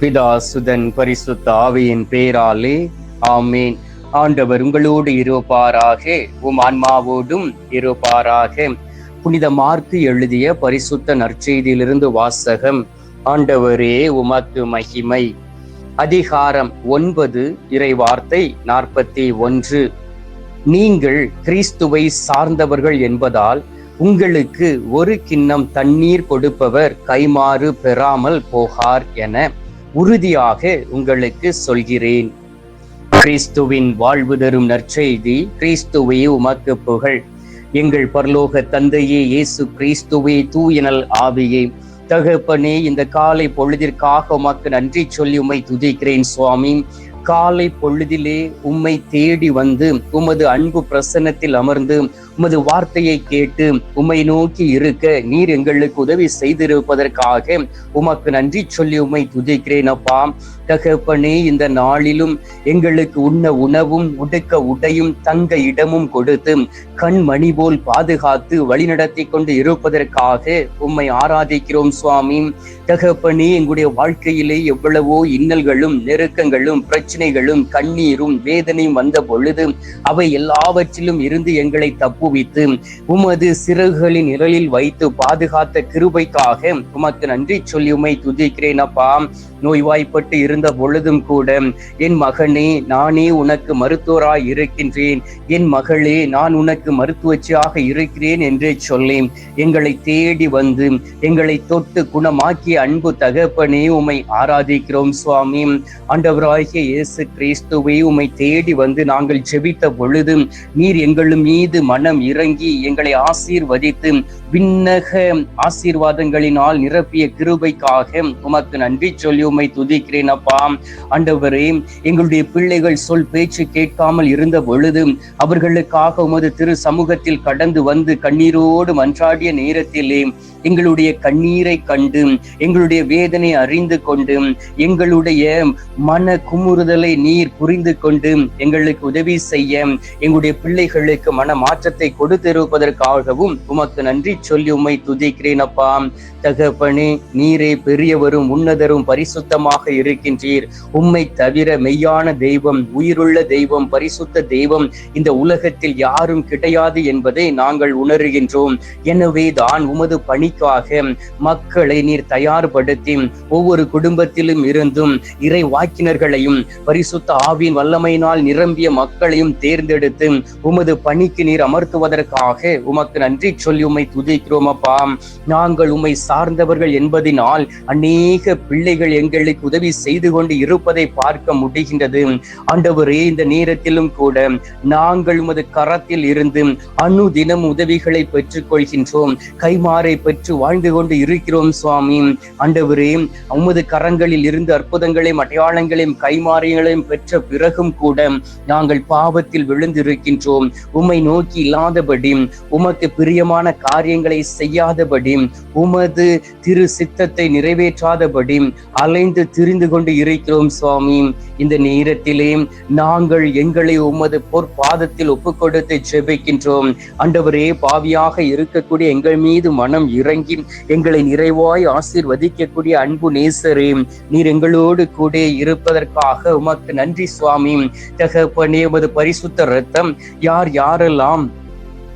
பிதா சுதன் பரிசுத்த ஆவியின் பேராலே ஆமேன். ஆண்டவர் உங்களோடு இருப்பாராக உம் ஆன்மாவோடும் இருப்பாராக. புனித மார்க்கு எழுதிய பரிசுத்த நற்செய்தியிலிருந்து வாசகம் ஆண்டவரே உமக்கு மகிமை. அதிகாரம் ஒன்பது இறை வார்த்தை நாற்பத்தி ஒன்று. நீங்கள் கிறிஸ்துவை சார்ந்தவர்கள் என்பதால் உங்களுக்கு ஒரு கிண்ணம் தண்ணீர் கொடுப்பவர் கைமாறு பெறாமல் போகார் என. உறுதியாக உங்களுக்கு சொல்கிறேன். கிறிஸ்துவின் வாழ்வு தரும் நற்செய்தி கிறிஸ்துவே உமக்கு புகழ். எங்கள் பரலோக தந்தையே இயேசு கிறிஸ்துவே தூயனல் ஆவியே. தகப்பனே இந்த காலை பொழுதிற்காக உமக்கு நன்றி சொல்லி உமை துதிக்கிறேன் சுவாமி. காலை பொழுதிலே உம்மை தேடி வந்து உமது அன்பு பிரசன்னத்தில் அமர்ந்து உமது வார்த்தையை கேட்டு உம்மை நோக்கி இருக்க நீர் எங்களுக்கு உதவி செய்திருப்பதற்காக உமக்கு நன்றி சொல்லி உம்மை துதிக்கிறேன் அப்பா. தகப்பனே இந்த நாளிலும் எங்களுக்கு உண்ண உணவும் உடுக்க உடையும் தங்க இடமும் கொடுத்து கண் மணி போல் பாதுகாத்து வழிநடத்தி கொண்டு இருப்பதற்காக உம்மை ஆராதிக்கிறோம் சுவாமி. தகப்பனே எங்களுடைய வாழ்க்கையிலே எவ்வளவோ இன்னல்களும் நெருக்கங்களும் பிரச்சனை பிரச்சனைகளும் கண்ணீரும் வேதனையும் வந்த பொழுது அவை எல்லாவற்றிலும் இருந்து எங்களை தப்புவித்து உமது சிறகுகளின் நிழலில் வைத்து பாதுகாத்த கிருபைக்காக உமக்கு நன்றி சொல்லி உமை துதிக்கிறேன் அப்பா. நோய்வாய்ப்பட்டு இருந்த பொழுதும் கூட என் மகனே நானே உனக்கு மருத்துவராய் இருக்கின்றேன். என் மகளே நான் உனக்கு மருத்துவச்சியாக இருக்கிறேன் என்று சொல்லி எங்களை தேடி வந்து எங்களை தொட்டு குணமாக்கிய அன்பு தகப்பனே உமை ஆராதிக்கிறோம் சுவாமி. ஆண்டவராகிய இயேசு கிறிஸ்துவை உம்மை தேடி வந்து நாங்கள் ஜெபித்த பொழுது நீர் எங்கள் மீது மனம் இறங்கி எங்களை ஆசீர்வதித்து விண்ணக ஆசீர்வாதங்களினால் நிரப்பிய கிருபைக்காக உமக்கு நன்றி சொல்லி உம்மை துதிக்கிறேன் அப்பா. ஆண்டவரே எங்களுடைய பிள்ளைகள் சொல் பேச்சு கேட்காமல் இருந்த பொழுது அவர்களுக்காக உமது திரு சமூகத்தில் கடந்து வந்து கண்ணீரோடு மன்றாடிய நேரத்திலே எங்களுடைய கண்ணீரை கண்டு எங்களுடைய வேதனை அறிந்து கொண்டு எங்களுடைய மன குமுறுத ஆறுதலை நீர் புரிந்து கொண்டு எங்களுக்கு உதவி செய்ய எங்களுடைய பிள்ளைகளுக்கு மன மாற்றத்தை கொடுத்திருப்பதற்காகவும் உமக்கு நன்றி சொல்லி உம்மை துதிக்கிறேன் அப்பா. தகப்பனே நீரே பெரியவரும் உன்னதரும் பரிசுத்தமாக இருக்கின்றீர். உம்மை தவிர மெய்யான தெய்வம் உயிருள்ள தெய்வம் பரிசுத்த தெய்வம் இந்த உலகத்தில் யாரும் கிடையாது என்பதை நாங்கள் உணர்கின்றோம். எனவே தான் உமது பணிக்காக மக்களை நீர் தயார்படுத்தி ஒவ்வொரு குடும்பத்திலும் இருந்தும் இறை வாக்கினர்களையும் பரிசுத்த ஆவின் வல்லமையினால் நிரம்பிய மக்களையும் தேர்ந்தெடுத்து உமது பணிக்கு நீர் அமர்த்துவதற்காக உமக்கு நன்றி சொல்லி உம்மை துதிக்கிறோம் அப்பா. நாங்கள் உம்மை சார்ந்தவர்கள் என்பதினால் அநேக பிள்ளைகள் எங்களுக்கு உதவி செய்து கொண்டு இருப்பதை பார்க்க முடிகின்றது. ஆண்டவரே இந்த நேரத்திலும் கூட நாங்கள் உமது கரத்தில் இருந்து அணு தினம் உதவிகளை பெற்றுக் கொள்கின்றோம் கைமாறை பெற்று வாழ்ந்து கொண்டு இருக்கிறோம் சுவாமி. ஆண்டவரே உமது கரங்களில் இருந்து அற்புதங்களையும் அடையாளங்களையும் கைமாறியங்களையும் பெற்ற பிறகும் கூட நாங்கள் பாவத்தில் விழுந்திருக்கின்றோம். உம்மை நோக்கி இல்லாதபடி உமக்கு பிரியமான காரியங்களை செய்யாதபடி உமது திரு சித்தத்தை நிறைவேற்றாதபடி அலைந்து திரிந்து கொண்டு இருக்கிறோம் சுவாமி. இந்த நேரத்திலே நாங்கள் எங்களை உமது பொற்பாதத்தில் ஒப்பு கொடுத்து ஜெபிக்கின்றோம். அண்டவரே பாவியாக இருக்கக்கூடிய எங்கள் மீது மனம் இறங்கி எங்களை நிறைவாய் ஆசீர்வதிக்கக்கூடிய அன்பு நேசரே நீர் எங்களோடு கூட இருப்பதற்காக உமக்கு நன்றி சுவாமி. தகப்பனே உமது பரிசுத்த ரத்தம் யார் யாரெல்லாம்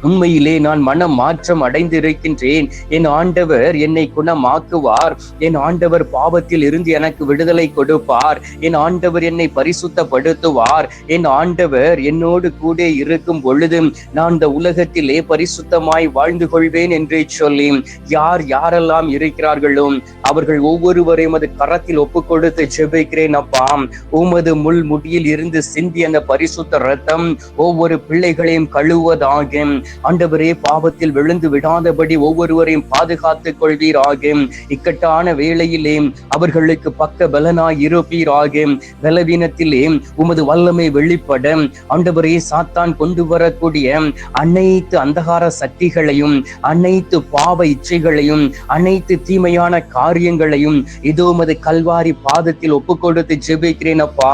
உண்மையிலே நான் மனம் மாற்றம் அடைந்திருக்கின்றேன். என் ஆண்டவர் என்னை குணமாக்குவார். என் ஆண்டவர் பாவத்தில் இருந்து எனக்கு விடுதலை கொடுப்பார். என் ஆண்டவர் என்னை பரிசுத்தப்படுத்துவார். என் ஆண்டவர் என்னோடு கூட இருக்கும் பொழுதும் நான் இந்த உலகத்திலே பரிசுத்தமாய் வாழ்ந்து கொள்வேன் என்று சொல்லி யார் யாரெல்லாம் இருக்கிறார்களோ அவர்கள் ஒவ்வொருவரையும் அது கரத்தில் ஒப்பு கொடுத்து ஜெபிக்கிறேன் அப்பா. உமது முள் முடியில் இருந்து சிந்தி அந்த பரிசுத்த ரத்தம் ஒவ்வொரு பிள்ளைகளையும் கழுவதாகும் ஆண்டவரே பாவத்தில் விழுந்து விடாதபடி ஒவ்வொருவரையும் பாதுகாத்துக் கொள்வீராக. இக்கட்டான வேளையிலே அவர்களுக்கு பக்க பலனாய் இருப்பீராக. பலவீனத்திலே உமது வல்லமை வெளிப்பட. ஆண்டவரே சாத்தான் கொண்டு வரக்கூடிய அனைத்து அந்தகார சக்திகளையும் அனைத்து பாவ இச்சைகளையும் அனைத்து தீமையான காரியங்களையும் இதோ உமது கல்வாரி பாதத்தில் ஒப்பு கொடுத்து ஜெபிக்கிறேன் அப்பா.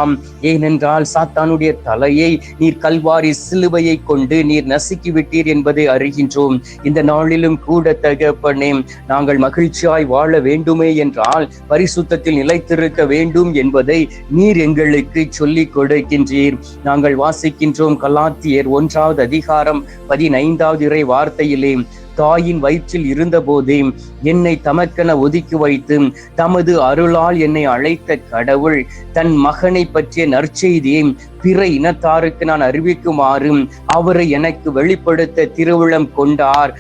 ஏனென்றால் சாத்தானுடைய தலையை நீர் கல்வாரி சிலுவையை கொண்டு நீர் நசுக்கி விட்டீர் இருக்கின்றீர் என்பதை அறிகின்றோம். இந்த நாளிலும் கூட தகப்பனே நாங்கள் மகிழ்ச்சியாய் வாழ வேண்டுமே என்றால் பரிசுத்தத்தில் நிலைத்திருக்க வேண்டும் என்பதை நீர் எங்களுக்கு சொல்லிக் கொடுக்கின்றீர். நாங்கள் வாசிக்கின்றோம் கலாத்தியர் ஒன்றாவது அதிகாரம் பதினைந்தாவது இறை வார்த்தையிலே தாயின் வயிற்றில் இருந்தபோதே என்னை தமக்கென ஒதுக்கி வைத்து தமது அருளால் என்னை அழைத்த கடவுள் தன் மகனை பற்றிய நற்செய்தியை பிற இனத்தாருக்கு நான் அறிவிக்குமாறு அவரை எனக்கு வெளிப்படுத்த திருவிழம் கொண்டார்.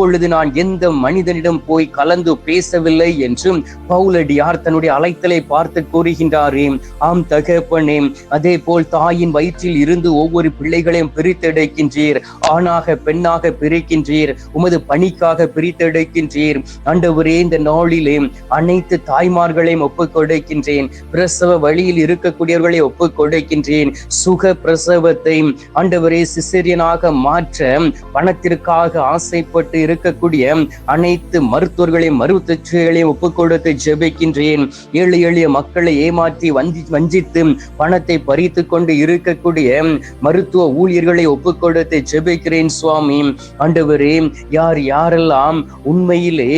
இப்பொழுது நான் எந்த மனிதனிடம் போய் கலந்து பேசவில்லை என்றும் பவுலடியார் தன்னுடைய அழைத்தலை பார்த்து கூறுகின்றாரே ஆம் தகப்பனே அதே போல் தாயின் வயிற்றில் இருந்து ஒவ்வொரு பிள்ளைகளையும் பிரித்தெடுக்கின்றீர் ஆணாக பெண்ணாக பிரிக்கின்றீர் உமது பணிக்காக பிரித்தெடுக்கின்றீர். ஆண்டவரே இந்த நாளிலே அனைத்து தாய்மார்களையும் ஒப்புக் கொடுக்கின்றேன் பிரசவ வழியில் இருக்கக்கூடியவர்களை ஒப்புக் கொடுக்கின்றேன் சுக பிரசவத்தை ஆண்டவரே சிசிரியனாக மாற்ற பணத்திற்காக ஆசைப்பட்டு இருக்கக்கூடிய அனைத்து மருத்துவர்களையும் மருத்துவர்களையும் ஒப்புக்கொடுத்து ஜெபிக்கின்றேன். ஏழை எளிய மக்களை ஏமாற்றி வஞ்சி வஞ்சித்து பணத்தை பறித்து கொண்டு இருக்கக்கூடிய மருத்துவ ஊழியர்களை ஒப்புக்கொடுத்து ஜெபிக்கிறேன் சுவாமி. ஆண்டவரே யார் யாரெல்லாம் உண்மையிலே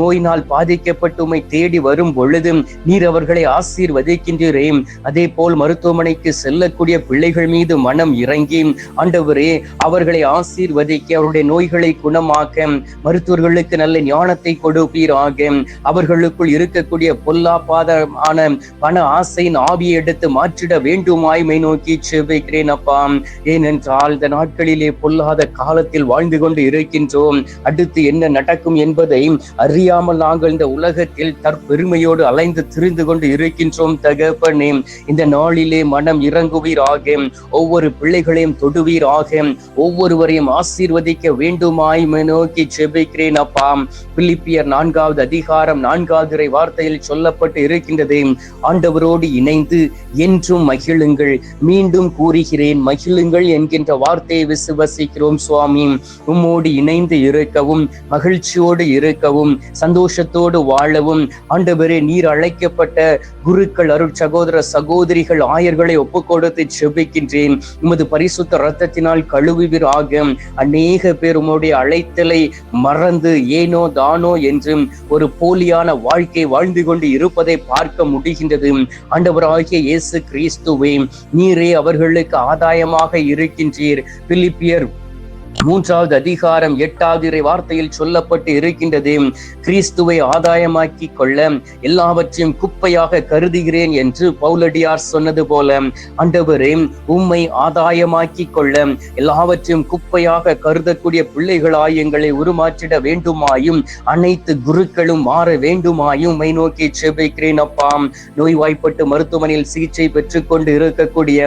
நோயினால் பாதிக்கப்பட்டு உம்மை தேடி வரும் பொழுது நீர் அவர்களை ஆசீர்வதிக்கின்றீரே. அதே போல் மருத்துவமனைக்கு செல்லக்கூடிய பிள்ளைகள் மீது மனம் இறங்கி ஆண்டவரே அவர்களை ஆசீர்வதிக்க அவருடைய நோய்களை குணமாக்க மருத்துவர்களுக்கு நல்ல ஞானத்தை கொடுப்பீராக அவர்களுக்குள் இருக்கக்கூடிய பொல்லாப்பாதமான பண ஆசையின் ஆவியை எடுத்து மாற்றிட வேண்டுமாய்மை நோக்கி செபிக்கிறேன் அப்பா. ஏனென்றால் இந்த நாட்களிலே பொல்லாத காலத்தில் வாழ்ந்து கொண்டு இருக்கின்றோம். அடுத்து என்ன நடக்கும் என்பதை அறியாமல் நாங்கள் இந்த உலகத்தில் தற்பெருமையோடு அலைந்து திரிந்து கொண்டு இருக்கின்றோம் தகப்பனே. இந்த நாளிலே மனம் இறங்குவீராக ஒவ்வொரு பிள்ளைகளையும் தொடுவீராக ஒவ்வொருவரையும் ஆசீர்வதிக்க வேண்டுமாய்மெனோ நோக்கி செபிக்கிறேன் அப்பா பிலிப்பியர் நான்காவது அதிகாரம் நான்காவது வார்த்தையில் சொல்லப்பட்டு இருக்கின்றது. ஆண்டவரோடு இணைந்து என்றும் மகிழுங்கள். மீண்டும் கூறுகிறேன் மகிழுங்கள் என்கின்ற வார்த்தையை விசுவசிக்கிறோம் சுவாமி. உம்மோடு இணைந்து இருக்கவும் மகிழ்ச்சியோடு இருக்கவும் சந்தோஷத்தோடு வாழவும் ஆண்டவரே நீர் அழைக்கப்பட்ட குருக்கள் அருள் சகோதர சகோதரிகள் ஆயர்களை ஒப்புக்கொடுத்து செபிக்கின்றேன். உமது பரிசுத்த ரத்தத்தினால் கழுவுவீராக. அநேக பேர் உம்முடைய அழைத்தல் மறந்து ஏனோ தானோ என்று ஒரு போலியான வாழ்க்கை வாழ்ந்து கொண்டு இருப்பதை பார்க்க முடிகின்றது. ஆண்டவராகிய இயேசு கிறிஸ்துவே நீரே அவர்களுக்கு ஆதாயமாக இருக்கின்றீர். பிலிப்பியர் மூன்றாவது அதிகாரம் எட்டாவது இறை வார்த்தையில் சொல்லப்பட்டு இருக்கின்றது. கிறிஸ்துவை ஆதாயமாக்கி கொள்ள எல்லாவற்றையும் குப்பையாக கருதுகிறேன் என்று பவுலடியார் சொன்னது போல அண்டவரே உம்மை ஆதாயமாக்கி கொள்ள எல்லாவற்றையும் குப்பையாக கருதக்கூடிய பிள்ளைகளாய் எங்களை உருமாற்றிட வேண்டுமாயும் அனைத்து குருக்களும் மாற வேண்டுமாயும் மை நோக்கி செபிக்கிறேன் அப்பா. நோய்வாய்ப்பட்டு மருத்துவமனையில் சிகிச்சை பெற்றுக்கொண்டு இருக்கக்கூடிய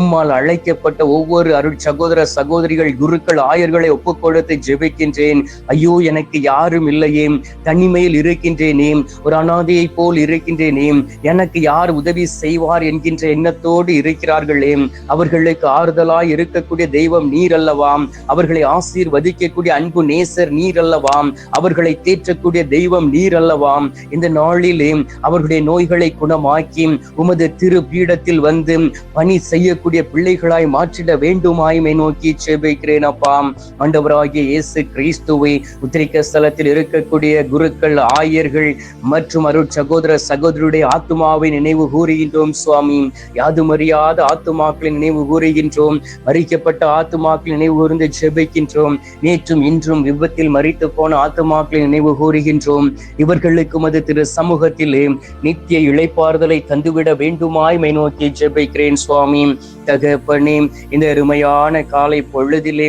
உம்மால் அழைக்கப்பட்ட ஒவ்வொரு அருள் சகோதர சகோதரிகள் குருக்கள் ஆயர்களை ஒப்புக் கொடுத்து ஜெபிக்கின்றேன் ஐயோ எனக்கு யாரும் இல்லையே தனிமையில் இருக்கின்றேனே ஒரு அனாதையை போல் இருக்கின்றேனே எனக்கு யார் உதவி செய்வார் என்கின்ற எண்ணத்தோடு இருக்கிறார்களே அவர்களுக்கு ஆறுதலாய் இருக்கக்கூடிய தெய்வம் நீர் அல்லவாம் அவர்களை ஆசீர்வதிக்கக்கூடிய அன்பு நேசர் நீர் அல்லவாம் அவர்களை தேற்றக்கூடிய தெய்வம் நீர் அல்லவாம் இந்த நாளிலே அவர்களுடைய நோய்களை குணமாக்கி உமது திரு பீடத்தில் வந்து பணி செய்யக்கூடிய பிள்ளைகளாய் மாற்றிட வேண்டுமாயுமே நோக்கி செபிக்கிறேன் அப்பா ஆண்டவராகிய இயேசு கிறிஸ்துவை உத்திரிக்க ஸ்தலத்தில் இருக்கக்கூடிய குருக்கள் ஆயர்கள் மற்றும் அருட் சகோதர சகோதரருடைய ஆத்மாவை நினைவு கூறுகின்றோம் சுவாமி. யாதுமறியாத ஆத்துமாக்களை நினைவு கூறுகின்றோம். மறிக்கப்பட்ட ஆத்துமாக்களை நினைவு கூர்ந்து ஜெபிக்கின்றோம். நேற்றும் இன்றும் விபத்தில் மறித்து போன ஆத்துமாக்களை நினைவு கூறுகின்றோம். இவர்களுக்கு மது திரு சமூகத்திலே நித்திய இழைப்பாறுதலை தந்துவிட வேண்டுமாய் மை நோக்கி ஜெபிக்கிறேன் சுவாமி. தகப்பனே இந்த அருமையான காலை பொழுதிலே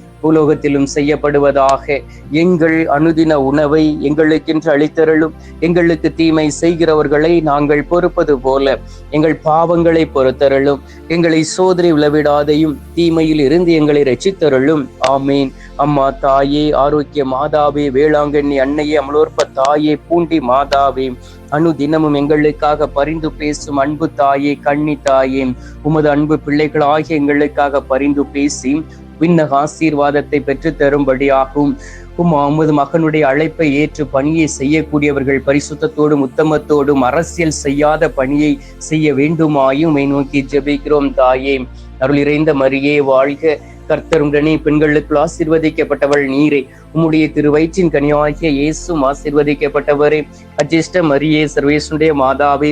பூலோகத்திலும் செய்யப்படுவதாக. எங்கள் அனுதின உணவை எங்களுக்கென்று அளித்தருளும். எங்களுக்கு தீமை செய்கிறவர்களை நாங்கள் பொறுப்பது போல. எங்கள் பாவங்களை பொறுத்தருளும். எங்களை சோதனை விளவிடாதையும் தீமையில் இருந்து எங்களை ரச்சித்தருளும் ஆமீன். அம்மா தாயே ஆரோக்கிய மாதாவே வேளாங்கண்ணி அன்னையே அமலோற்ப தாயே பூண்டி மாதாவே. அனுதினமும் எங்களுக்காக பரிந்து பேசும் அன்பு தாயே கண்ணி தாயே. உமது அன்பு பிள்ளைகள் ஆகிய எங்களுக்காக பரிந்து பேசி விண்ணக ஆசீர்வாதத்தை பெற்று தரும்படியாகும் உம் உமது மகனுடைய அழைப்பை ஏற்று பணியை செய்யக்கூடியவர்கள் பரிசுத்தத்தோடும் உத்தமத்தோடும் அரசியல் செய்யாத பணியை செய்ய வேண்டுமாயும் நோக்கி ஜெபிக்கிறோம் தாயே. அருள் இறைந்த மரியே வாழ்க. கர்த்தருடனே பெண்களுக்குள் ஆசீர்வதிக்கப்பட்டவள் நீரே. உம்முடைய திருவயிற்றின் கனியாகிய இயேசும் ஆசீர்வதிக்கப்பட்டவரே. அஜிஷ்ட மரியே சர்வேசுடைய மாதாவே.